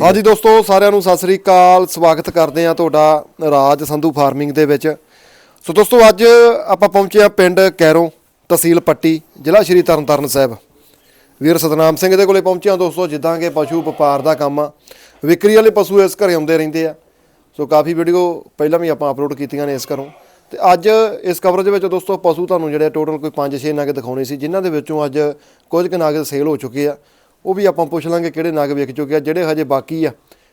ਹਾਂਜੀ ਦੋਸਤੋ, ਸਾਰਿਆਂ ਨੂੰ ਸਤਿ ਸ੍ਰੀ ਅਕਾਲ। ਸਵਾਗਤ ਕਰਦੇ ਆ ਤੁਹਾਡਾ ਰਾਜ ਸੰਧੂ ਫਾਰਮਿੰਗ ਦੇ ਵਿੱਚ। ਸੋ ਦੋਸਤੋ, ਅੱਜ ਆਪਾਂ ਪਹੁੰਚੇ ਆ ਪਿੰਡ ਕੈਰੋਂ ਤਹਿਸੀਲ ਪੱਟੀ, ਜ਼ਿਲ੍ਹਾ ਸ਼੍ਰੀ ਤਰਨਤਾਰਨ ਸਾਹਿਬ। ਵੀਰ ਸਤਨਾਮ ਸਿੰਘ ਦੇ ਕੋਲੇ ਪਹੁੰਚੇ ਆ ਦੋਸਤੋ, ਜਿੱਦਾਂ ਕਿ ਪਸ਼ੂ ਵਪਾਰ ਦਾ ਕੰਮ ਆ। ਵਿਕਰੀ ਵਾਲੇ ਪਸ਼ੂ ਇਸ ਘਰੇ ਆਉਂਦੇ ਰਹਿੰਦੇ ਆ। ਸੋ ਕਾਫੀ ਵੀਡੀਓ ਪਹਿਲਾਂ ਵੀ ਆਪਾਂ ਅਪਲੋਡ ਕੀਤੀਆਂ ਨੇ ਇਸ ਘਰੋਂ। ਤੇ ਅੱਜ ਇਸ ਕਵਰੇਜ ਵਿੱਚ ਦੋਸਤੋ, ਪਸ਼ੂ ਤੁਹਾਨੂੰ ਜਿਹੜੇ ਟੋਟਲ ਕੋਈ 5-6 ਨਗ ਦਿਖਾਉਣੇ ਸੀ, ਜਿਨ੍ਹਾਂ ਦੇ ਵਿੱਚੋਂ ਅੱਜ ਕੁਝ ਕੁ ਨਗ ਸੇਲ ਹੋ ਚੁੱਕੇ ਆ। ਉਹ ਵੀ ਆਪਾਂ ਪੁੱਛ ਲਾਂਗੇ ਕਿਹੜੇ ਨਾਗ ਵਿਕ ਚੁੱਕੇ ਆ, ਜਿਹੜੇ ਹਜੇ ਬਾਕੀ ਆ,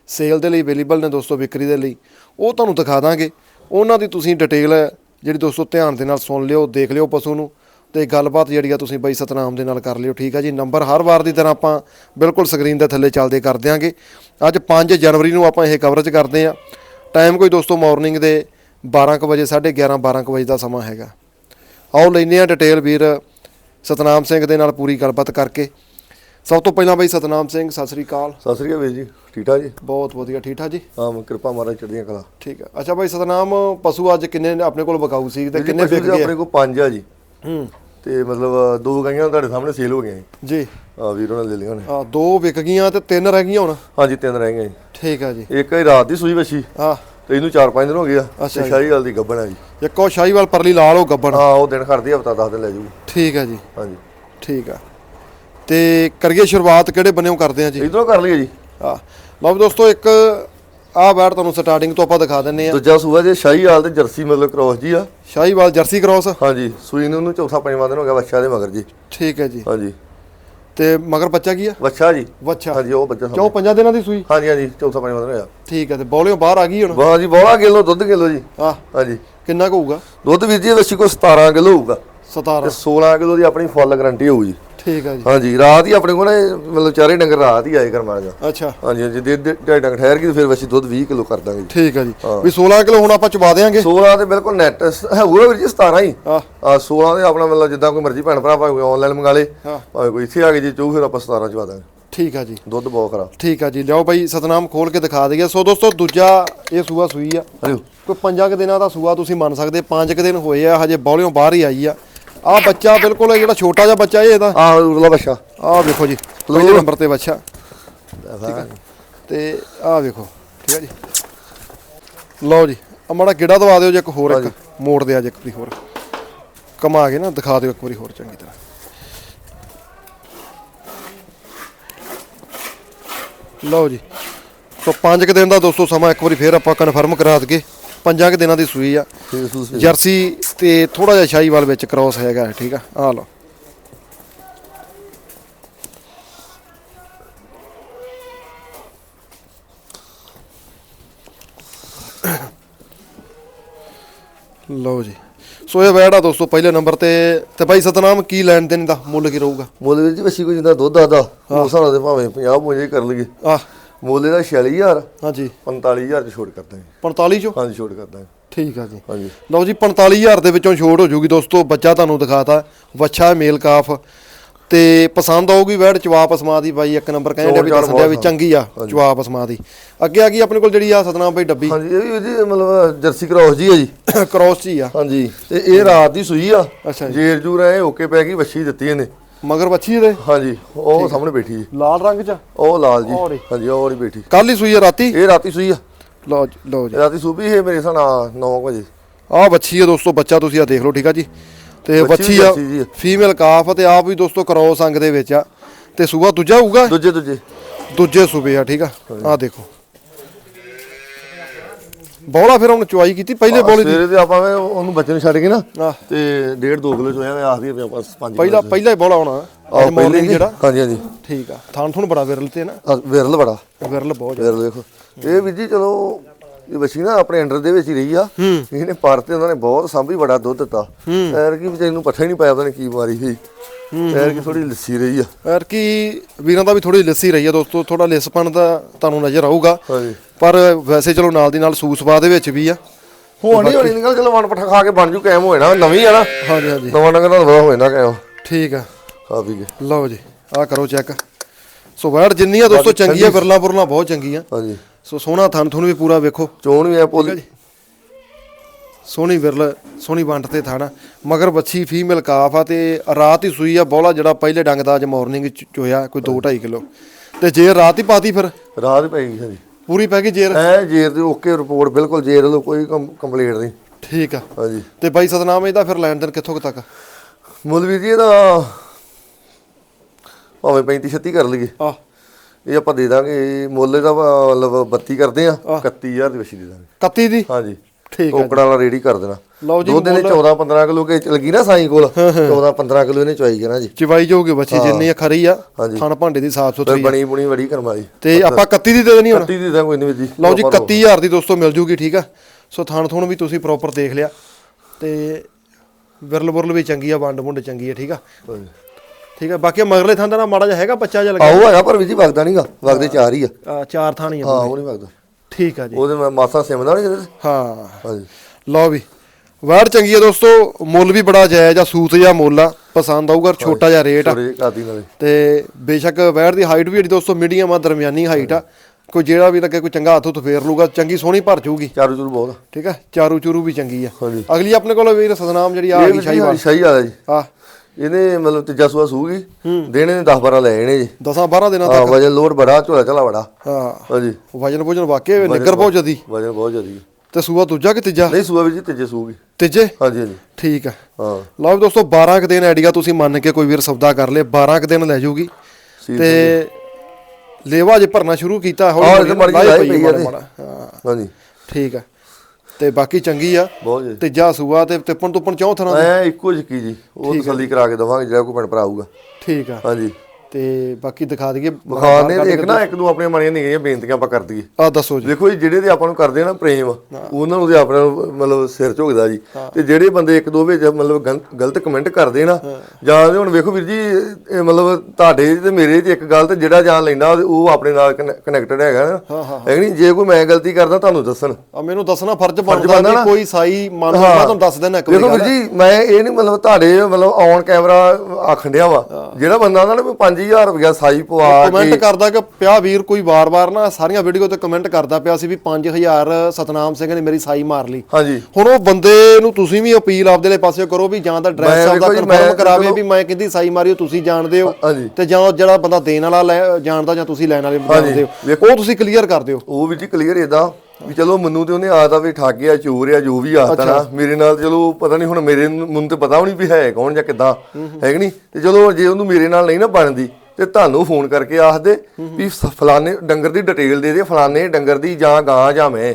ਸੇਲ ਦੇ ਲਈ ਅਵੇਲੇਬਲ ਨੇ ਦੋਸਤੋ ਵਿਕਰੀ ਦੇ ਲਈ। ਉਹ ਤੁਹਾਨੂੰ ਦਿਖਾ ਦਾਂਗੇ। ਉਹਨਾਂ ਦੀ ਤੁਸੀਂ ਡਿਟੇਲ ਜਿਹੜੀ ਦੋਸਤੋ ਧਿਆਨ ਦੇ ਨਾਲ ਸੁਣ ਲਿਓ, ਦੇਖ ਲਿਓ ਪਸ਼ੂ ਨੂੰ, ਤੇ ਗੱਲਬਾਤ ਜਿਹੜੀ ਆ ਤੁਸੀਂ ਬਾਈ ਸਤਨਾਮ ਦੇ ਨਾਲ ਕਰ ਲਿਓ, ਠੀਕ ਆ ਜੀ? ਨੰਬਰ ਹਰ ਵਾਰ ਦੀ ਤਰ੍ਹਾਂ ਆਪਾਂ ਬਿਲਕੁਲ ਸਕਰੀਨ ਦੇ ਥੱਲੇ ਚੱਲਦੇ ਕਰ ਦਿਆਂਗੇ। ਅੱਜ 5 ਜਨਵਰੀ ਨੂੰ ਆਪਾਂ ਇਹ ਕਵਰੇਜ ਕਰਦੇ ਆ। ਟਾਈਮ ਕੋਈ ਦੋਸਤੋ ਮਾਰਨਿੰਗ ਦੇ 12 ਕੁ ਵਜੇ 11:30 12 ਕੁ ਵਜੇ ਦਾ ਸਮਾਂ ਹੈਗਾ। ਆਓ ਲੈਨੇ ਆ ਡਿਟੇਲ ਵੀਰ ਸਤਨਾਮ ਸਿੰਘ ਦੇ ਨਾਲ ਪੂਰੀ ਗੱਲਬਾਤ ਕਰਕੇ। ਸਭ ਤੋਂ ਪਹਿਲਾਂ ਬਾਈ ਸਤਨਾਮ ਸਿੰਘ ਸਤਿ ਸ੍ਰੀ ਅਕਾਲ। ਸਤਿ ਸ੍ਰੀ ਅਕਾਲ ਵੀਰ ਜੀ। ਠੀਕ ਠਾਕ ਜੀ? ਬਹੁਤ ਵਧੀਆ ਠੀਕ ਠਾਕ ਜੀ? ਹਾਂ ਕਿਰਪਾ ਮਹਾਰਾਜ ਚੜ੍ਹਦੀਆਂ ਕਲਾ। ਠੀਕ ਆ ਅੱਛਾ ਬਾਈ ਸਤਨਾਮ ਪਸ਼ੂ ਅੱਜ ਕਿੰਨੇ ਆਪਣੇ ਕੋਲ ਬਕਾਊ ਸੀ ਤੇ ਜੀ, ਕਿੰਨੇ ਵਿਕ ਜੀ ਗਏ? ਆਪਣੇ ਕੋਲ ਪੰਜ ਆ ਜੀ। ਹੂੰ। ਤੇ ਮਤਲਬ ਦੋ ਗਾਈਆਂ ਤੁਹਾਡੇ ਸਾਹਮਣੇ ਸੇਲ ਹੋ ਗਈਆਂ ਜੀ। ਜੀ। ਆ ਵੀਰ ਨੇ ਲੈ ਲਈਆਂ ਨੇ। ਆ ਦੋ ਵਿਕ ਗਈਆਂ ਤੇ ਤਿੰਨ ਰਹਿ ਗਈਆਂ ਹੁਣ? ਹਾਂਜੀ ਤਿੰਨ ਰਹਿ ਗਈਆਂ ਠੀਕ ਆ ਜੀ। ਜੀ ਇੱਕ ਹੀ ਰਾਤ ਦੀ ਸੂਈ ਵੱਛੀ। ਆ ਤੇ ਇਹਨੂੰ 4-5 ਦਿਨ ਹੋ ਗਏ ਆ। ਅੱਛਾ ਤੇ ਜੀ। ਸ਼ਾਹੀ ਗੱਲ ਦੀ ਗੱਬਣ ਆ ਜੀ। ਇੱਕੋ ਸ਼ਾਹੀਵਾਲ ਪਰਲੀ ਲਾਲ ਉਹ ਗੱਬਣ। ਹਾਂ ਉਹ ਦਿਨ ਖੜਦੀ ਹਫਤਾ 10 ਦਿਨ ਲੈ ਜੂਗੀ ਠੀਕ ਆ ਜੀ। ਹਾਂਜੀ ਠੀਕ ਆ। ਤੇ ਕਰੀਏ ਸ਼ੁਰੂਆਤ ਕਿਹੜੇ ਬੰਨਿਓ ਕਰਦੇ ਆ ਜੀ? ਇਧਰੋਂ ਕਰ ਲਈਏ ਜੀ। ਆ ਲਓ ਵੀ ਦੋਸਤੋ ਇੱਕ ਆਹ ਬੈਟ ਤੁਹਾਨੂੰ ਸਟਾਰਟਿੰਗ ਤੋਂ ਆਪਾਂ ਦਿਖਾ ਦਿੰਨੇ ਆ ਦੂਜਾ ਸੂਆ ਜੇ ਸ਼ਾਹੀ ਹਾਲ ਤੇ ਜਰਸੀ ਮਤਲਬ ਕ੍ਰੋਸ ਜੀ ਆ। ਸ਼ਾਹੀਵਾਲ ਜਰਸੀ ਕ੍ਰਾਸ ਹਾਂਜੀ ਸੂਈ ਨੂੰ ਉਹਨੂੰ ਚੌਥਾ ਪੰਜਵਾਂ ਦਿਨ ਹੋ ਗਿਆ ਵੱਛਾ ਦੇ ਮਗਰ ਜੀ। ਠੀਕ ਹੈ ਜੀ। ਹਾਂਜੀ। ਤੇ ਮਗਰ ਬੱਚਾ ਕੀ ਆ? ਵੱਛਾ ਜੀ। ਵੱਛਾ। ਹਾਂਜੀ ਉਹ ਬੱਚਾ ਸਾਹਮਣੇ। ਪੰਜਾਂ ਦਿਨਾਂ ਦੀ ਸੂਈ? ਹਾਂਜੀ ਹਾਂਜੀ ਚੌਥਾ ਪੰਜਵਾਂ ਦਿਨ ਹੋਇਆ। ਠੀਕ ਹੈ ਤੇ ਬੋਲਿਓ ਬਾਹਰ ਆ ਗਈ ਹੁਣ? ਵਾਹ ਜੀ ਬੋਲਾ ਕਿਲੋ ਦੁੱਧ ਕਿਲੋ ਜੀ। ਆ ਹਾਂਜੀ। ਕਿੰਨਾ ਕੁ ਹੋਊਗਾ? ਦੁੱਧ ਵੀਰ ਜੀ ਵੱਛੀ ਕੋ 17 ਕਿਲੋ ਹੋਊਗਾ। 17 ਤੇ 16 ਕਿਲੋ ਦੀ ਆਪਣੀ ਫੁੱਲ ਗਾਰੰਟੀ ਹੋਊ ਜੀ ਠੀਕ ਹੈ ਜੀ। ਹਾਂਜੀ ਰਾਤ ਹੀ ਆਪਣੇ ਕੋਲ ਨਾ ਇਹ ਮਤਲਬ ਚਾਰੇ ਡੰਗਰ ਰਾਤ ਹੀ ਆਏ ਕਰਮਾ ਜਾ ਅੱਛਾ। ਹਾਂਜੀ ਹਾਂਜੀ ਦੇ ਦੇ ਢਾਈ ਡੰਗਰ ਠਹਿਰ ਤੇ ਫਿਰ ਵਸੀ ਦੁੱਧ 20 ਕਿਲੋ ਕਰ ਦਾਂਗੇ ਜੀ। ਠੀਕ ਹੈ ਜੀ। ਵੀ 16 ਕਿਲੋ ਹੁਣ ਆਪਾਂ ਚਬਾ ਦੇਾਂਗੇ 16 ਤੇ ਬਿਲਕੁਲ ਨੈਟ ਹੈ ਹੋਊਗਾ ਵੀਰ ਜੀ 17 ਹੀ। ਆ ਆ 16 ਦੇ ਆਪਣਾ ਮਤਲਬ ਜਿੱਦਾਂ ਕੋਈ ਮਰਜ਼ੀ ਭੈਣ ਭਰਾ ਭਾਵੇਂ ਆਨਲਾਈਨ ਮੰਗਾ ਲੇ ਹਾਂ। ਭਾਵੇਂ ਕੋਈ ਇੱਥੇ ਆ ਕੇ ਜੇ ਚਾਹੂ ਫਿਰ ਆਪਾਂ 17 ਚਵਾ ਦਾਂਗੇ। ਠੀਕ ਆ ਜੀ। ਦੁੱਧ ਬਹੁਤ ਖਰਾ ਠੀਕ ਆ ਜੀ। ਲਿਆਓ ਬਾਈ ਸਤਨਾਮ ਖੋਲ ਕੇ ਦਿਖਾ ਦਈਏ। ਸੋ ਦੋਸਤੋ ਦੂਜਾ ਇਹ ਸੂਆ ਸੂਈ ਆ। ਹਰਿਓ। ਕੋਈ ਪੰਜਾਂ ਕੁ ਦਿਨਾਂ ਦਾ ਸੂਆ ਤੁਸੀਂ ਮੰਨ ਸਕਦੇ ਪੰਜ ਕੁ ਦਿਨ ਹੋਏ ਆ ਹਜੇ ਬੌਲਿਓਂ ਬਾਹਰ ਹੀ ਆਈ ਆ। ਆ ਬੱਚਾ ਬਿਲਕੁਲ ਇਹ ਜਿਹੜਾ ਛੋਟਾ ਜਿਹਾ ਬੱਚਾ ਇਹ ਇਹਦਾ ਆ ਉਰਲਾ ਬੱਛਾ ਆਹ ਵੇਖੋ ਜੀ ਪਹਿਲੇ ਨੰਬਰ ਤੇ ਬੱਚਾ। ਤੇ ਆਹ ਵੇਖੋ ਠੀਕ ਹੈ ਜੀ। ਲਓ ਜੀ ਆ ਮਾੜਾ ਗਿੜਾ ਦਵਾ ਦਿਓ ਜੇ ਇੱਕ ਹੋਰ ਇੱਕ ਮੋੜ ਦਿਆ ਜੇ ਇੱਕ ਵਾਰੀ ਹੋਰ। ਕਮਾ ਕੇ ਨਾ ਦਿਖਾ ਦਿਓ ਇੱਕ ਵਾਰੀ ਹੋਰ ਚੰਗੀ ਤਰ੍ਹਾਂ। ਲਓ ਜੀ ਸੋ ਪੰਜ ਕੁ ਦਿਨ ਦਾ ਦੋਸਤੋ ਸਮਾਂ ਇੱਕ ਵਾਰੀ ਫੇਰ ਆਪਾਂ ਕਨਫਰਮ ਕਰਾ ਦਈਏ। ਪੰਜਾਂ ਕੁ ਦਿਨਾਂ ਦੀ ਸੂਈ ਆ। ਜਰਸੀ ਤੇ ਥੋੜਾ ਜਿਹਾ ਸ਼ਾਹੀਵਾਲ ਵਿੱਚ ਕ੍ਰਾਸ ਹੈਗਾ ਠੀਕ ਆ? ਆ ਲਓ। ਲਓ ਜੀ। ਸੋ ਇਹ ਵੈੜਾ ਦੋਸਤੋ ਪਹਿਲੇ ਨੰਬਰ ਤੇ। ਤੇ ਬਾਈ ਸਤਨਾਮ ਕੀ ਲੈਣ ਦੇਣ ਦਾ ਮੁੱਲ ਕੀ ਰਹੂਗਾ? ਮੁੱਲ ਵੀਰ ਜੀ ਵੱਛੀ ਕੋਈ ਜਿੰਦਾ ਦੁੱਧ ਆਦਾ ਉਸ ਨਾਲ ਤੇ ਭਾਵੇਂ 50 ਮੁੰਜੇ ਕਰ ਲਈਏ। ਆ ਮੁੱਲ ਇਹਦਾ 46000 ਹਾਂਜੀ। 45000 ਚ ਛੋਟ ਕਰ ਦਾਂਗੇ 45 ਚੋਂ? ਹਾਂਜੀ ਛੋਟ ਕਰ ਦਾਂਗੇ ਠੀਕ ਆ ਜੀ। ਹਾਂਜੀ। ਲਓ ਜੀ 45000 ਦੇ ਵਿੱਚੋਂ ਛੋਟ ਹੋ ਜੂਗੀ ਦੋਸਤੋ ਬੱਚਾ ਤੁਹਾਨੂੰ ਦਿਖਾਤਾ। ਵੱਛਾ ਮੇਲ ਕਾਫ। ਤੇ ਪਸੰਦ ਆਊਗੀ ਵੈੜ ਚਵਾਪ ਅਸਮਾ ਦੀ ਬਾਈ ਇੱਕ ਨੰਬਰ ਕਹਿੰਦੇ ਵੀ ਚੌੜ ਦੱਸਦੇ ਆ ਵੀ ਚੰਗੀ ਆ ਚਵਾਪ ਅਸਮਾ ਦੀ। ਅੱਗੇ ਆ ਗਈ ਆਪਣੇ ਕੋਲ ਜਿਹੜੀ ਆ ਸਤਨਾਮ ਬਾਈ ਡੱਬੀ। ਹਾਂਜੀ ਇਹ ਵੀ ਜੀ ਮਤਲਬ ਜਰਸੀ ਕ੍ਰੋਸ ਜੀ ਆ ਜੀ। ਕ੍ਰੋਸ ਹੀ ਆ। ਹਾਂਜੀ ਤੇ ਇਹ ਰਾਤ ਦੀ ਸੂਈ ਆ। ਅੱਛਾ ਜੀ। ਜੇਰ ਜੂਰ ਐ ਓਕੇ ਪੈ ਗਈ ਵੱਛੀ ਦਿੱਤੀ ਇਹਨੇ। ਮਗਰ ਵੱਛੀ ਇਹਦੇ? ਹਾਂਜੀ ਉਹ ਸਾਹਮਣੇ ਬੈਠੀ ਜੀ। ਲਾਲ ਰੰਗ ਚ? ਉਹ ਲਾਲ ਜੀ। ਹਾਂਜੀ ਉਹ ਵਾਲੀ ਬੈਠੀ। ਕੱਲ ਹੀ ਸੂਈ ਆ ਰਾਤੀ? ਇਹ ਰਾਤੀ ਸੂਈ ਆ। ਲਓ ਜੀ ਲਓ ਜੀ। ਰਾਤੀ ਸੂਪੀ ਇਹ ਮੇਰੇ ਸਾਨਾ 9 ਵਜੇ। ਆਹ ਵੱਛੀ ਆ ਦੋਸਤੋ ਬੱਚਾ ਤੁਸੀਂ ਆ ਦੇਖ ਲਓ ਠੀਕ ਆ ਜੀ? ਤੇ ਵੱਛੀ ਆ ਆ। ਫੀਮੇਲ ਕਾਫ ਤੇ ਆਪ ਵੀ ਦੋਸਤੋ ਕ੍ਰੋਸ ਅੰਗ ਦੇ ਵਿੱਚ ਆ। ਤੇ ਸੂਆ ਦੂਜਾ ਹੋਊਗਾ? ਦੂਜੇ ਦੂਜੇ। ਦੂਜੇ ਸੂਬੇ ਆ ਠੀਕ ਆ? ਆ ਦੇਖੋ। ਬੌਲਾ ਫਿਰ ਹੁਣ ਚੁਆਈ ਕੀਤੀ ਪਹਿਲੇ ਬੌਲੇ ਦੀ। ਸਵੇਰੇ ਤੇ ਆਪਾਂ ਉਹਨੂੰ ਬੱਚੇ ਨੂੰ ਛੱਡ ਕੇ ਨਾ ਆਹ, ਤੇ 1.5 2 ਕਿਲੋ ਚੋਇਆ ਮੈਂ ਆਖਦੀ ਵੀ ਆਪਾਂ 5 ਪਹਿਲਾ ਪਹਿਲਾ ਹੀ ਬੌਲਾ ਹੋਣਾ ਅੱਜ ਮਾਰਨਿੰਗ ਜਿਹੜਾ। ਹਾਂਜੀ ਹਾਂਜੀ। ਠੀਕ ਆ ਥਾਣ ਥੁਣ ਬੜਾ ਵਿਰਲ ਤੇ ਨਾ। ਆਹ ਵਿਰਲ ਬੜਾ। ਵਿਰਲ ਬਹੁਤ ਜ਼ਿਆਦਾ। ਵਿਰਲ ਦੇਖੋ ਇਹ ਵੀਰ ਜੀ ਚਲੋ ਇਹ ਬੱਚੀ ਨਾ ਆਪਣੇ ਅੰਡਰ ਦੇ ਵਿੱਚ ਹੀ ਰਹੀ ਆ। ਇਹਨੇ ਪਰ ਤੇ ਉਹਨਾਂ ਨੇ ਬਹੁਤ ਸਾਂਭੀ ਬੜਾ ਦੁੱਧ ਦਿੱਤਾ। ਐਰ ਕੀ ਵਿਚਾਰੀ ਨੂੰ ਪੱਠਾ ਹੀ ਨਹੀਂ ਪਾਇਆ ਪਤਾ ਨਹੀਂ ਕੀ ਬਿਮਾਰੀ ਸੀ ਐਰ ਕੀ ਥੋੜੀ ਲੱਸੀ ਰਹੀ ਆ। ਯਾਰ ਕੀ ਵੀਰਾਂ ਦਾ ਵੀ ਥੋੜੀ ਲੱਸੀ ਰਹੀ ਆ ਦੋਸਤੋ ਥੋੜਾ ਲਿਸਪਣ ਦਾ ਤੁਹਾਨੂੰ ਨਜ਼ਰ ਆਊਗਾ। ਹਾਂਜੀ। ਪਰ ਵੈਸੇ ਚਲੋ ਨਾਲ ਦੀ ਨਾਲ ਸੂਸਵਾ ਦੇ ਵਿੱਚ ਵੀ ਆ। ਹੁਣ ਹੋਣੀ ਨਿਕਲ ਚਲੋ ਵਣ ਪੱਠਾ ਖਾ ਕੇ ਬਣ ਜੂ ਕਾਇਮ ਹੋਏ ਨਾ ਨਵੀਂ ਆ ਨਾ। ਹਾਂਜੀ ਹਾਂਜੀ। ਨਵਾਂ ਨਗਰ ਦਾ ਹੋਏ ਨਾ ਕਾਇਮ। ਠੀਕ ਆ। ਖਾ ਪੀ ਕੇ। ਲਓ ਜੀ ਆ ਕਰੋ ਚੈੱਕ। ਸੋ ਵੈੜ ਜਿੰਨੀ ਆ ਦੋਸਤੋ ਚੰਗੀ ਆ ਵਿਰਲਾ ਬੁਰਲਾ ਬਹੁਤ ਚੰਗੀ ਆ ਹਾਂਜੀ। ਸੋ ਸੋਹਣਾ ਥਣ ਥੁਣ ਵੀ ਪੂਰਾ ਵੇਖੋ। ਚੋਣ ਵੀ ਆ ਪੋਲੀ ਸੋਹਣੀ ਵਿਰਲ ਸੋਹਣੀ ਵੰਟ ਤੇ ਥਾਣਾ ਮਗਰ ਬੱਚੀ ਫੀਮੇਲ ਕਾਫ ਆ ਤੇ ਰਾਤ ਹੀ ਸੂਈ ਆ ਬੋਲਾ ਜਿਹੜਾ ਪਹਿਲੇ ਡੰਗ ਦਾ ਅੱਜ ਮਾਰਨਿੰਗ ਚ ਚੋਇਆ ਕੋਈ 2.5 ਕਿਲੋ। ਤੇ ਜੇਰ ਰਾਤ ਹੀ ਪਾਤੀ ਫਿਰ? ਰਾਤ ਪੈ ਗਈ ਹਾਂਜੀ ਪੂਰੀ ਪੈ ਗਈ ਜੇਰ? ਐ ਜੇਰ ਦੀ ਓਕੇ ਰਿਪੋਰਟ ਬਿਲਕੁਲ ਜੇਰ ਵੱਲੋਂ ਕੋਈ ਕੰਪਲੀਟ ਨਹੀਂ। ਠੀਕ ਆ। ਹਾਂਜੀ। ਤੇ ਬਾਈ ਸਤਨਾਮ ਇਹਦਾ ਫਿਰ ਲੈਣ ਦੇਣ ਕਿੱਥੋਂ ਤੱਕ? ਮੁੱਲ ਵੀਰ ਜੀ ਇਹਦਾ ਭਾਵੇਂ 35 36 ਕਰ ਲਈਏ। ਆ ਇਹ ਆਪਾਂ ਦੇ ਦਾਂਗੇ ਮੁੱਲ ਇਹਦਾ ਮਤਲਬ 32 ਕਰਦੇ ਆ 31000 ਦੀ ਵਛੀ ਦੇ ਦਾਂਗੇ। 31 ਦੀ? ਹਾਂਜੀ। ਠੀਕ ਆ ਟੋਕੜਾ ਵਾਲਾ ਰੇਡੀ ਕਰ ਦੇਣਾ। ਲਓ ਜੀ ਦੁੱਧ ਨੇ 14 15 ਕਿਲੋ ਕੇ ਲੱਗੀ ਨਾ ਸਾਈ ਕੋਲ 14 15 ਕਿਲੋ ਇਹਨੇ ਚਵਾਈ ਕਰਾਂ ਜੀ। ਚਵਾਈ ਜੋਗੇ ਬੱਚੀ ਜਿੰਨੀ ਆ ਖਰੀ ਆ। ਥਣ ਭਾਂਡੇ ਦੀ ਸਾਫ਼ ਸੁਥਰੀ। ਬਣੀ ਬੁਣੀ ਬੜੀ ਕਰਮਾ ਜੀ ਤੇ ਆਪਾਂ 31 ਦੀ ਦੇ ਦੇਣੀ ਹੁਣ? 30 ਦੀ ਤਾਂ ਕੋਈ ਨਹੀਂ ਜੀ। ਲਓ ਜੀ 31000 ਦੀ। ਦੋਸਤੋ ਮਿਲ ਜੂਗੀ ਠੀਕ ਆ। ਸੋ ਥਣ ਥੁਣ ਵੀ ਤੁਸੀਂ ਪ੍ਰੋਪਰ ਦੇਖ ਲਿਆ। ਤੇ ਵਿਰਲ ਬੁਰਲ ਵੀ ਚੰਗੀ ਆ ਵੰਡ ਵੁੰਡ ਚੰਗੀ ਆ ਠੀਕ ਆ। ਹਾਂਜੀ। ਠੀਕ ਆ ਬਾਕੀ ਮਗਰਲੇ ਥਾਂ ਦਾ ਨਾ ਮਾੜਾ ਜਿਹਾ ਹੈਗਾ ਬੱਚਾ ਜਿਹਾ ਲੱਗਾ ਆਹੋ ਹੈਗਾ ਪਰ ਜੀ ਵਗਦਾ ਨਹੀਂਗਾ ਵਗਦੇ ਚਾਰ ਹੀ ਆ। ਆ, ਚਾਰ ਥਾਣੀ ਆ ਹਾਂ ਉਹ ਨਹੀਂ ਵਗਦਾ। ਠੀਕ ਆ ਜੀ। ਉਹਦੇ ਮੈਂ ਮਾਸਾ ਸਿਮਦਾ ਨਹੀਂ ਜਿਹਦੇ ਹਾਂ। ਹਾਂਜੀ। ਲਓ ਵੀ ਵਾਰ ਚੰਗੀ ਆ ਦੋਸਤੋ ਮੁੱਲ ਵੀ ਬੜਾ ਜਾਇਜ਼ ਆ ਸੂਤ ਜਿਹਾ ਮੁੱਲ ਆ ਪਸੰਦ ਆਊਗਾ ਛੋਟਾ ਜਿਹਾ ਰੇਟ ਆ। ਥੋੜੇ ਕਾਦੀ ਨਾਲੇ। ਤੇ ਬੇਸ਼ੱਕ ਵੈਰ ਦੀ ਹਾਈਟ ਵੀ ਜਿਹੜੀ ਦੋਸਤੋ ਮੀਡੀਅਮ ਆ ਦਰਮਿਆਨੀ ਹਾਈਟ ਆ। ਕੋਈ ਜਿਹੜਾ ਵੀ ਲੱਗੇ ਕੋਈ ਚੰਗਾ ਹੱਥ ਹੁੱਥ ਫੇਰ ਲੂਗਾ ਚੰਗੀ ਸੋਹਣੀ ਭਰ ਜਾਊਗੀ ਚਾਰੂ ਚੂਰੂ ਬਹੁਤ ਠੀਕ ਆ ਚਾਰੂ ਚੂਰੂ ਵੀ ਚੰਗੀ ਆ। ਹਾਂਜੀ। ਅਗਲੀ ਆਪਣੇ ਕੋਲ ਵੀਰ ਸਤਨਾਮ ਜਿਹੜੀ ਆ ਇਹ ਗਈ ਵੀ ਸ਼ਾਹੀ ਵਾਲ ਸ਼ਾਹੀ ਵਾਲਾ ਜੀ। ਆ। ਇਹਨੇ ਮਤਲਬ ਤੀਜਾ ਸੂਆ ਸੂਗੀ। ਦੇਣੇ ਨੇ 10 12 ਲੈ ਜਾਣੇ ਜੀ। 10 12 ਦਿਨਾਂ ਹਾਂ ਤੱਕ। ਵਜਨ ਲੋਡ ਬੜਾ ਝੋਲਾ ਝਲਾ ਬੜਾ। ਹਾਂ। ਹਾਂਜੀ। ਵਜਨ ਭੋਜਨ ਵਾਕਿਆ ਨਿੱਗਰ ਬਹੁਤ ਜਦੀ ਵਜਨ ਬਹੁਤ ਜ਼ਿਆਦੀ। ਤੇ ਸੂਆ ਦੂਜਾ ਕਿ ਤੀਜਾ? ਨਹੀਂ ਸੂਆ ਵੀ ਜੀ ਤੀਜੇ ਸੂਗੀ। ਤੀਜੇ? ਹਾਂਜੀ ਹਾਂਜੀ। ਠੀਕ ਆ। ਹਾਂ। ਲਓ ਵੀ ਦੋਸਤੋ 12 ਕ ਦਿਨ ਆਈਡੀਆ ਤੁਸੀਂ ਮੰਨ ਕੇ ਕੋਈ ਵੀਰ ਸੌਦਾ ਕਰ ਲੇ 12 ਕ ਦਿਨ ਲੈ ਜਾਊਗੀ। ਤੇ ਲੇਵਾ ਜੇ ਭਰਨਾ ਸ਼ੁਰੂ ਕੀਤਾ ਹੌਲੀ ਲਾਈ ਪਈ। ਹਾਂ। ਹਾਂਜੀ। ਠੀਕ ਆ। ਤੇ ਬਾਕੀ ਚੰਗੀ ਆ। ਬਹੁਤ ਜੀ। ਤੀਜਾ ਸੂਆ ਤੇ ਤਿੱਪਣ ਤੁੱਪਣ ਚੌਥ ਥਾਂ ਐ ਇੱਕੋ ਜਿੱਕੀ ਜੀ ਉਹ ਤਸੱਲੀ ਕਰਾ ਕੇ ਦਵਾਂਗੇ ਜਿਹੜਾ ਕੋਈ ਭੈਣ ਭਰਾ ਆਊਗਾ। ਠੀਕ ਆ। ਹਾਂਜੀ। ਤੇ ਬਾਕੀ ਦਿਖਾ ਦਈਏ ਬਖਾਨੇ ਤੇ ਇੱਕ ਨਾ ਇੱਕ ਨੂੰ ਆਪਣੀਆਂ ਮਣੀਆਂ ਨਹੀਂ ਗਈਆਂ ਬੇਨਤੀਆਂ ਆਪਾਂ ਕਰ ਦਈਏ ਆ ਦੱਸੋ ਜੀ। ਦੇਖੋ ਜੀ ਜਿਹੜੇ ਤੇ ਆਪਾਂ ਨੂੰ ਕਰਦੇ ਆ ਨਾ ਪ੍ਰੇਮ ਉਹਨਾਂ ਨੂੰ ਤੇ ਆਪਣੇ ਮਤਲਬ ਸਿਰ ਝੁਕਦਾ ਜੀ। ਤੇ ਜਿਹੜੇ ਬੰਦੇ ਇੱਕ ਦੋ ਵਿੱਚ ਮਤਲਬ ਗਲ- ਗਲਤ ਕਮੈਂਟ ਕਰਦੇ ਨਾ ਜਾਂ ਤੇ ਹੁਣ ਵੇਖੋ ਵੀਰ ਜੀ ਮਤਲਬ ਤੁਹਾਡੇ ਤੇ ਮੇਰੇ 'ਚ ਇੱਕ ਗੱਲ ਤੇ ਜਿਹੜਾ ਜਾਣ ਲੈਂਦਾ ਉਹ ਆਪਣੇ ਨਾਲ ਕਨੈਕਟਡ ਹੈਗਾ ਨਾ। ਹੈ ਨਹੀਂ? ਜੇ ਕੋਈ ਮੈਂ ਗਲਤੀ ਕਰਦਾ ਤੁਹਾਨੂੰ ਦੱਸਣ। ਆ ਮੈਨੂੰ ਦੱਸਣਾ ਫਰਜ਼ ਬਣਦਾ ਬਣਦਾ ਕਿ ਨਾ। ਕੋਈ ਸਾਈ ਮੰਨ ਲਓ ਮੈਂ ਤੁਹਾਨੂੰ ਦੱਸ ਦੇਣਾ ਇੱਕ ਦੇਖੋ ਵਾਰੀ ਜੀ ਮੈਂ ਇਹ ਨਹੀਂ ਮਤਲਬ ਤੁਹਾਡੇ ਮਤਲਬ ਔਨ ਕੈਮਰਾ ਆਖਣ ਡਿਆ ਵਾ। ਜਿਹੜਾ ਬੰਦਾ ਉਹਨਾਂ ਨੇ 5000 ਰੁਪਇਆ ਸਾਈ ਪਵਾ ਕਮੈਂਟ ਕੇ ਕਰਦਾ ਕਿ ਪਿਆ ਵੀਰ ਕੋਈ ਵਾਰ-ਵਾਰ ਨਾ ਸਾਰੀਆਂ ਵੀਡੀਓ ਤੇ ਕਮੈਂਟ ਕਰਦਾ ਪਿਆ ਸੀ ਵੀ 5000 ਸਤਨਾਮ ਸਿੰਘ ਨੇ ਮੇਰੀ ਸਾਈ ਮਾਰ ਲਈ। ਹਾਂਜੀ। ਹੁਣ ਉਹ ਬੰਦੇ ਨੂੰ ਤੁਸੀਂ ਵੀ ਅਪੀਲ ਆਪਦੇ ਲਈ ਪਾਸੇ ਕਰੋ ਵੀ ਜਾਂ ਤਾਂ ਡਰੈਸ ਆਪਦਾ ਕਨਫਰਮ ਕਰਾਵੇ ਵੀ ਮੈਂ ਕਿਹਦੀ ਸਾਈ ਮਾਰੀ ਤੁਸੀਂ ਜਾਣਦੇ ਹੋ। ਤੇ ਜਾਂ ਜਿਹੜਾ ਬੰਦਾ ਦੇਣ ਵਾਲਾ ਜਾਣਦਾ ਜਾਂ ਤੁਸੀਂ ਲੈਣ ਵਾਲੇ ਜਾਣਦੇ ਹੋ। ਉਹ ਤੁਸੀਂ ਕਲੀਅਰ ਕਰ ਦਿਓ। ਉਹ ਵੀ ਜੀ ਕਲੀਅਰ ਇਦਾਂ ਵੀ ਚਲੋ ਮੈਨੂੰ ਤੇ ਉਹਨੇ ਆਤਾ ਵੀ ਠੱਗ ਗਿਆ ਚੋਰ ਆ ਜੋ ਵੀ ਆਤਾ ਨਾ ਮੇਰੇ ਨਾਲ ਚਲੋ ਪਤਾ ਨਹੀਂ ਹੁਣ ਮੇਰੇ ਨੂੰ ਮੈਨੂੰ ਤੇ ਪਤਾ ਨਹੀਂ ਵੀ ਹੈ ਕੌਣ ਜਾਂ ਕਿੱਦਾਂ ਹੈ ਕਿ ਨਹੀਂ? ਤੇ ਚਲੋ ਜੇ ਉਹਨੂੰ ਮੇਰੇ ਨਾਲ ਨਹੀਂ ਨਾ ਬਣਦੀ ਤੇ ਤੁਹਾਨੂੰ ਫੋਨ ਕਰਕੇ ਆਖਦੇ ਵੀ ਫਲਾਣੇ ਡੰਗਰ ਦੀ ਡਿਟੇਲ ਦੇ ਦੇ ਫਲਾਣੇ ਡੰਗਰ ਦੀ ਜਾਂ ਗਾਂ ਜਾਂ ਮੈਂ।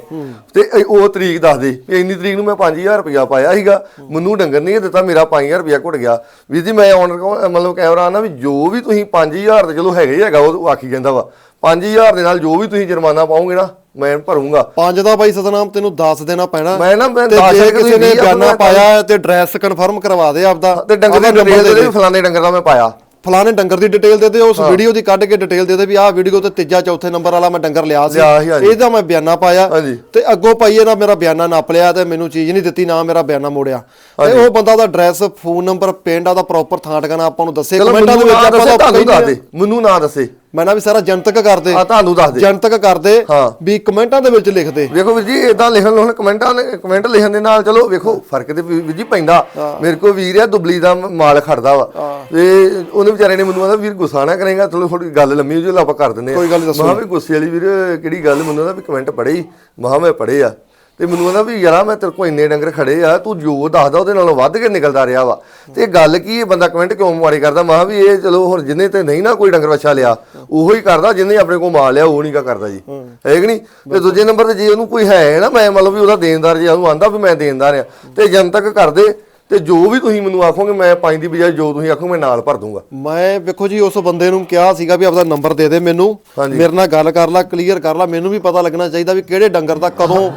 ਤੇ ਉਹ ਤਰੀਕ ਦੱਸ ਦੇ ਵੀ ਇੰਨੀ ਤਰੀਕ ਨੂੰ ਮੈਂ 5000 ਰੁਪਇਆ ਪਾਇਆ ਸੀਗਾ ਮੈਨੂੰ ਡੰਗਰ ਨਹੀਂ ਦਿੱਤਾ ਮੇਰਾ 5000 ਰੁਪਇਆ ਘੁੱਟ ਗਿਆ। ਵੀਰ ਜੀ ਮੈਂ ਆਨਰ ਮਤਲਬ ਕੈਮਰਾ ਆਣਾ ਵੀ ਜੋ ਵੀ ਤੁਸੀਂ 5000 ਤੇ ਚਲੋ ਹੈਗੇ ਹੀ ਹੈਗਾ ਉਹ ਆਖੀ ਜਾਂਦਾ ਵਾ। 5000 ਦੇ ਨਾਲ ਜੋ ਵੀ ਤੁਸੀਂ ਜੁਰਮਾਨਾ ਪਾਓਗੇ ਨਾ ਮੈਂ ਭਰੂੰਗਾ। ਪੰਜ ਦਾ ਬਾਈ ਸਤਨਾਮ ਤੈਨੂੰ ਦੱਸ ਦੇਣਾ ਪੈਣਾ। ਮੈਂ ਨਾ ਮੈਂ ਦੱਸ ਜੇ ਕਿਸੇ ਨੇ ਆਪਣਾ ਪਾਇਆ ਤੇ ਐਡਰੈਸ ਕਨਫਰਮ ਕਰਵਾ ਦੇ ਆਪਦਾ। ਤੇ ਡੰਗਰ ਦੀ ਡਿਟੇਲ ਦੇ ਫਲਾਣੇ ਡੰਗਰ ਦਾ ਮੈਂ ਪਾਇਆ। ਫਲਾਣੇ ਡੰਗਰ ਦੀ ਡਿਟੇਲ ਦੇ ਦੇ ਉਸ ਵੀਡੀਓ ਦੀ ਕੱਢ ਕੇ ਡਿਟੇਲ ਦੇ ਦੇ ਵੀ ਆਹ ਵੀਡੀਓ ਤੇ ਤੀਜਾ ਚੌਥੇ ਨੰਬਰ ਵਾਲਾ ਮੈਂ ਡੰਗਰ ਲਿਆ ਸੀ। ਇਹਦਾ ਮੈਂ ਬਿਆਨਾ ਪਾਇਆ। ਤੇ ਅੱਗੋਂ ਭਾਈ ਇਹਦਾ ਮੇਰਾ ਬਿਆਨਾ ਨੱਪ ਲਿਆ ਤੇ ਮੈਨੂੰ ਚੀਜ਼ ਨਹੀਂ ਦਿੱਤੀ ਨਾ ਮੇਰਾ ਬਿਆਨਾ ਮੋੜਿਆ। ਤੇ ਉਹ ਬੰਦਾ ਦਾ ਐਡਰੈਸ ਫੋਨ ਨੰਬਰ ਪਿੰਡ ਦਾ ਪ੍ਰੋਪਰ ਥਾਂ ਟਿਕਾਣਾ ਆਪਾਂ ਨੂੰ ਦੱਸੇ ਚਲੋ ਕਮੈਂਟਾਂ ਦੇ ਮੈਨੂੰ ਵਿੱਚ ਨਾ ਆਪਾਂ ਦੱਸੇ ਤਾਂ ਤੁਹਾਨੂੰ ਦੱਸ ਕਹਿੰਦੇ ਦੇ। ਮੈਨੂੰ ਨਾ ਦੱਸੇ। ਮੈਂ ਨਾ ਵੀ ਸਾਰਾ ਜਨਤਕ ਕਰਦੇ। ਆ ਤੁਹਾਨੂੰ ਦੱਸ ਦੇ। ਜਨਤਕ ਕਰਦੇ ਹਾਂ। ਵੀ ਕਮੈਂਟਾਂ ਦੇ ਵਿੱਚ ਲਿਖਦੇ। ਵੇਖੋ ਵੀਰ ਜੀ ਇਦਾਂ ਲਿਖਣ ਲੋਣ ਕਮੈਂਟਾਂ ਨੇ ਕਮੈਂਟ ਲਿਖਣ ਦੇ ਨਾਲ ਚਲੋ ਵੇਖੋ ਫ਼ਰਕ ਤੇ ਵੀਰ ਜੀ ਪੈਂਦਾ। ਮੇਰੇ ਕੋ ਵੀਰ ਆ ਦੁਬਲੀ ਦਾ ਮ- ਮਾਲ ਖੜਦਾ ਵਾ। ਤੇ ਉਹਨੇ ਵਿਚਾਰੇ ਨੇ ਮੈਨੂੰ ਆਦਾ ਵੀਰ ਗੁੱਸਾ ਨਾ ਕਰੇਗਾ ਚਲੋ ਥੋੜੀ ਗੱਲ ਲੰਮੀ ਹੋ ਜੇ ਆਪਾਂ ਕਰ ਦਿੰਦੇ ਆ ਕੋਈ ਗੱਲ ਨੀ, ਦੱਸੋ। ਮਹਾ ਵੀ ਗੁੱਸੇ ਵਾਲੀ ਵੀਰ ਕਿਹੜੀ ਗੱਲ? ਮੈਨੂੰ ਆਦਾ ਵੀ ਕਮੈਂਟ ਪੜ੍ਹੇ ਹੀ। ਮਹਾ ਮੈਂ ਪੜ੍ਹੇ ਆ। ਤੇ ਮੈਨੂੰ ਆਦਾ ਵੀ ਯਾਰਾ ਮੈਂ ਤੇਰੇ ਕੋ ਇੰਨੇ ਡੰਗਰ ਖੜੇ ਆ ਤੂੰ ਜੋ ਦੱਸਦਾ ਉਹਦੇ ਨਾਲੋਂ ਵੱਧ ਕੇ ਨਿਕਲਦਾ ਰਿਹਾ ਵਾ। ਤੇ ਗੱਲ ਕੀ ਇਹ ਬੰਦਾ ਕਮੈਂਟ ਕਿਉਂ ਮਾਰੀ ਕਰਦਾ? ਮਹਾ ਵੀ ਇਹ ਚਲੋ ਹੁਣ ਜਿੰਨੇ ਤੇ ਨਹੀਂ ਨਾ ਕੋਈ ਡੰਗਰ ਵੱਛਾ ਲਿਆ ਉਹੋ ਹੀ ਕਰਦਾ ਜਿੰਨੇ ਆਪਣੇ ਕੋਲ ਮਾਲ ਲਿਆ ਉਹ ਨਹੀਂ ਕਾ ਕਰਦਾ ਜੀ। ਹੈ। ਕਿ ਨਹੀਂ? ਤੇ ਦੂਜੇ ਨੰਬਰ ਤੇ ਜੇ ਉਹਨੂੰ ਕੋਈ ਹੈ ਨਾ ਮੈਂ ਮਤਲਬ ਵੀ ਉਹਦਾ ਦੇਣਦਾਰ ਜੇ ਉਹਨੂੰ ਆਂਦਾ ਵੀ ਮੈਂ ਦੇਣਦਾਰ ਆ। ਤੇ ਜਨਤਕ ਕਰਦੇ ਤੇ ਜੋ ਵੀ ਤੁਸੀਂ ਮੈਨੂੰ ਆਖੋਗੇ ਮੈਂ ਪੰਜ ਦੀ ਬਜਾਏ ਜੋ ਤੁਸੀਂ ਆਖੋ ਮੈਂ ਨਾਲ ਭਰ ਦੂੰਗਾ। ਮੈਂ ਵੇਖੋ ਜੀ ਉਸ ਬੰਦੇ ਨੂੰ ਕਿਹਾ ਸੀਗਾ ਵੀ ਆਪਦਾ ਨੰਬਰ ਦੇ ਦੇ ਮੈਨੂੰ। ਮੇਰੇ ਨਾਲ ਗੱਲ ਕਰ ਲੈ ਕਲੀਅਰ ਕਰ ਲੈ। ਮੈਨੂੰ ਵੀ ਪਤਾ ਲੱਗਣਾ ਚਾਹੀਦਾ ਵੀ ਕਿਹੜੇ ਡੰਗਰ ਦਾ ਕਦੋਂ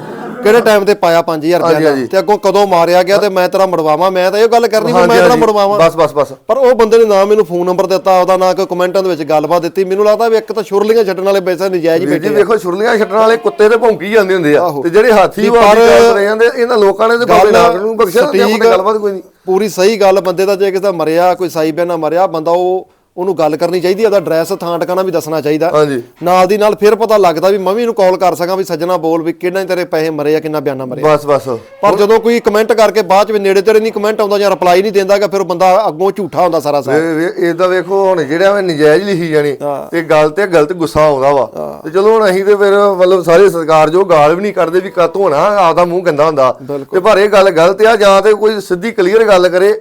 ਕਿਹੜੇ ਟਾਈਮ ਤੇ ਪਾਇਆ 5000 ਰੁਪਏ ਦਾ? ਹਾਂਜੀ। ਤੇ ਅੱਗੋਂ ਕਦੋਂ ਮਾਰਿਆ ਗਿਆ ਤੇ ਮੈਂ ਤੇਰਾ ਮੜਵਾਵਾਂ ਮੈਂ ਤਾਂ ਇਹ ਗੱਲ ਕਰਨੀ ਮੈਂ ਤੇਰਾ ਮੜਵਾਵਾਂ। ਬਸ ਬਸ ਬਸ। ਪਰ ਉਹ ਬੰਦੇ ਨੇ ਨਾ ਮੈਨੂੰ ਫੋਨ ਨੰਬਰ ਦਿੱਤਾ ਉਹਦਾ ਨਾ ਕੋਈ ਕਮੈਂਟਾਂ ਦੇ ਵਿੱਚ ਗੱਲਬਾਤ ਦਿੱਤੀ। ਮੈਨੂੰ ਲੱਗਦਾ ਵੀ ਇੱਕ ਤਾਂ ਸ਼ੁਰਲੀਆਂ ਛੱਡਣ ਵਾਲੇ ਪੈਸੇ ਨਜਾਇਜ਼ ਵੀਰ ਜੀ ਬੈਠੇ। ਵੇਖੋ ਛੁਰਲੀਆਂ ਛੱਡਣ ਵਾਲੇ ਕੁੱਤੇ ਤੇ ਭੌਂਕੀ ਜਾਂਦੇ ਹੁੰਦੇ ਆ। ਤੇ ਜਿਹੜੇ ਹਾਥੀ ਵਾਪੀ ਕਰਦੇ ਜਾਂਦੇ ਇਹਨਾਂ ਲੋਕਾਂ ਨੇ ਤੇ ਬਾਬੇ ਨਾਨਕ ਨੂੰ ਬਖਸ਼ਿਆ ਤੇ ਗੱਲਬਾਤ ਕੋਈ ਨਹੀਂ। ਪੂਰੀ ਸਹੀ ਗੱਲ ਬੰਦੇ ਦਾ ਜੇ ਕਿਸੇ ਦਾ ਮਰਿਆ ਕੋਈ ਸਾਈ ਬਿਆਨਾ ਮਰਿਆ ਬੰਦਾ ਉਹ ਉਹਨੂੰ ਗੱਲ ਕਰਨੀ ਚਾਹੀਦੀ ਉਹਦਾ ਐਡਰੈਸ ਥਾਂ ਟਿਕਾਣਾ ਵੀ ਦੱਸਣਾ ਚਾਹੀਦਾ। ਹਾਂਜੀ। ਨਾਲ ਦੀ ਨਾਲ ਫਿਰ ਪਤਾ ਲੱਗਦਾ ਵੀ ਮੈਂ ਵੀ ਇਹਨੂੰ ਕਾਲ ਕਰ ਸਕਾਂ ਵੀ ਸੱਜਣਾ ਬੋਲ ਵੀ ਕਿੰਨਾ ਤੇਰੇ ਪੈਸੇ ਮਰੇ ਆ ਕਿੰਨਾ ਬਿਆਨਾ ਮਰੇ ਬਸ ਬਸ। ਪਰ ਜਦੋਂ ਕੋਈ ਕਮੈਂਟ ਕਰਕੇ ਬਾਅਦ ਚ ਵੀ ਨੇੜੇ ਤੇੜੇ ਨਹੀਂ ਕਮੈਂਟ ਆਉਂਦਾ ਜਾਂ ਰਿਪਲਾਈ ਨਹੀਂ ਦਿੰਦਾਗਾ ਫਿਰ ਉਹ ਬੰਦਾ ਅੱਗੋਂ ਝੂਠਾ ਹੁੰਦਾ ਸਾਰਾ ਸਾਰਾ। ਇਹਦਾ ਵੇਖੋ ਹੁਣ ਜਿਹੜਾ ਮੈਂ ਨਜਾਇਜ਼ ਲਿਖੀ ਜਾਣੀ। ਤੇ ਗੱਲ ਤੇ ਗਲਤ ਗੁੱਸਾ ਆਉਂਦਾ ਵਾ। ਤੇ ਚਲੋ ਹੁਣ ਅਸੀਂ ਤੇ ਫਿਰ ਮਤਲਬ ਸਾਰੇ ਸਰਕਾਰ ਜੋ ਗਾਲ ਵੀ ਨਹੀਂ ਕਰਦੇ ਵੀ ਕੱਤ ਹੋਣਾ ਆਪਦਾ ਮੂੰਹ ਗੰਦਾ ਹੁੰਦਾ। ਤੇ ਪਰ ਇਹ ਗੱਲ ਗਲਤ ਆ ਜਾਂ ਤੇ ਕੋਈ ਸਿੱਧੀ ਕਲੀਅਰ ਗੱਲ ਕਰੇ